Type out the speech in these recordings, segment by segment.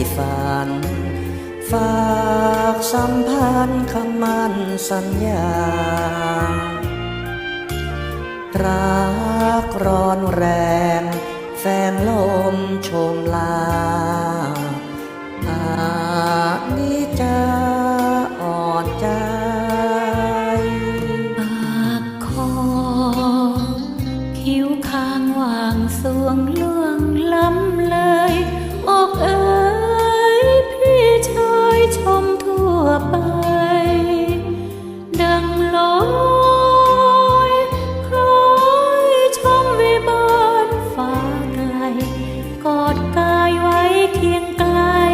้ฝัน ฝากสัมพันธ์คำมั่นสัญญา รักร้อนแรง แฟนลมชมลาอา คียงใกล้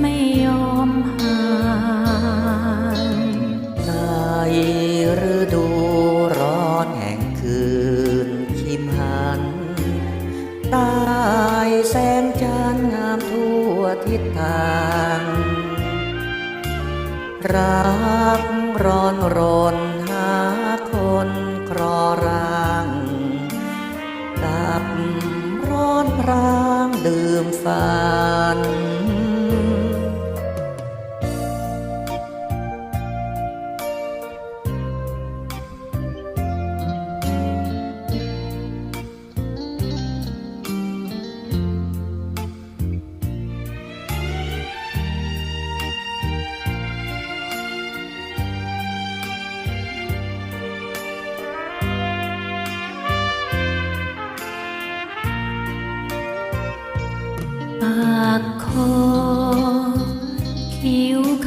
ไม่ยอมห่างในฤดูร้อนแห่งคืนคิมหันใต้แสงจันทร์งามทั่วทิศทาง รักร้อนรนหาคนครอรังกับร้อนพรา ลืมฝัน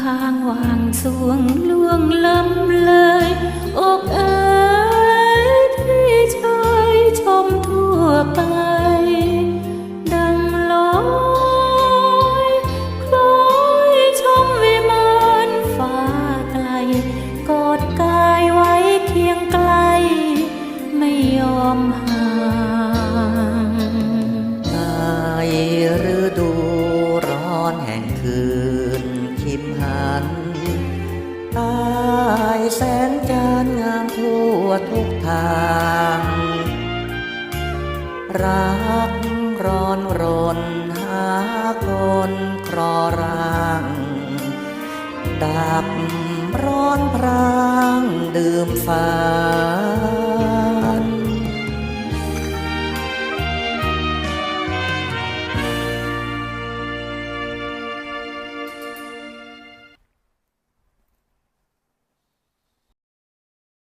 างวางสวงล่วงล้ำ ตายแสนจานงามทั่วทุกทาง รักร้อนรนหาคนครอร่างดับร้อนพรางดื่มฟ้า